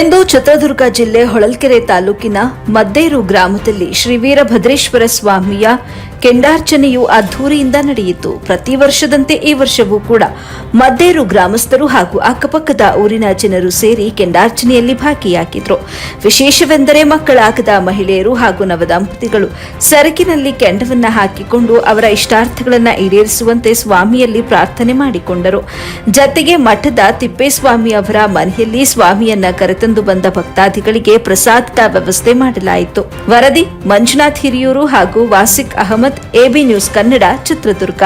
ಇಂದು ಚಿತ್ರದುರ್ಗ ಜಿಲ್ಲೆ ಹೊಳಲ್ಕೆರೆ ತಾಲೂಕಿನ ಮದ್ದೇರು ಗ್ರಾಮದಲ್ಲಿ ಶ್ರೀ ವೀರಭದ್ರೇಶ್ವರ ಸ್ವಾಮಿಯ ಕೆಂಡಾರ್ಚನೆಯು ಅದ್ಧೂರಿಯಿಂದ ನಡೆಯಿತು. ಪ್ರತಿ ವರ್ಷದಂತೆ ಈ ವರ್ಷವೂ ಕೂಡ ಮದ್ದೇರು ಗ್ರಾಮಸ್ಥರು ಹಾಗೂ ಅಕ್ಕಪಕ್ಕದ ಊರಿನ ಜನರು ಸೇರಿ ಕೆಂಡಾರ್ಚನೆಯಲ್ಲಿ ಭಾಗಿಯಾಗಿದ್ರು. ವಿಶೇಷವೆಂದರೆ ಮಕ್ಕಳಾಗದ ಮಹಿಳೆಯರು ಹಾಗೂ ನವದಂಪತಿಗಳು ಸರಕಿನಲ್ಲಿ ಕೆಂಡವನ್ನ ಹಾಕಿಕೊಂಡು ಅವರ ಇಷ್ಟಾರ್ಥಗಳನ್ನು ಈಡೇರಿಸುವಂತೆ ಸ್ವಾಮಿಯಲ್ಲಿ ಪ್ರಾರ್ಥನೆ ಮಾಡಿಕೊಂಡರು. ಜತೆಗೆ ಮಠದ ತಿಪ್ಪೇಸ್ವಾಮಿ ಅವರ ಮನೆಯಲ್ಲಿ ಸ್ವಾಮಿಯನ್ನ ಕರೆತಂದು ಬಂದ ಭಕ್ತಾದಿಗಳಿಗೆ ಪ್ರಸಾದದ ವ್ಯವಸ್ಥೆ ಮಾಡಲಾಯಿತು. ವರದಿ ಮಂಜುನಾಥ್ ಹಿರಿಯೂರು ಹಾಗೂ ವಾಸಿಕ್ ಅಹಮದ್ ಎಬಿ ನ್ಯೂಸ್ ಕನ್ನಡ ಚಿತ್ರದುರ್ಗ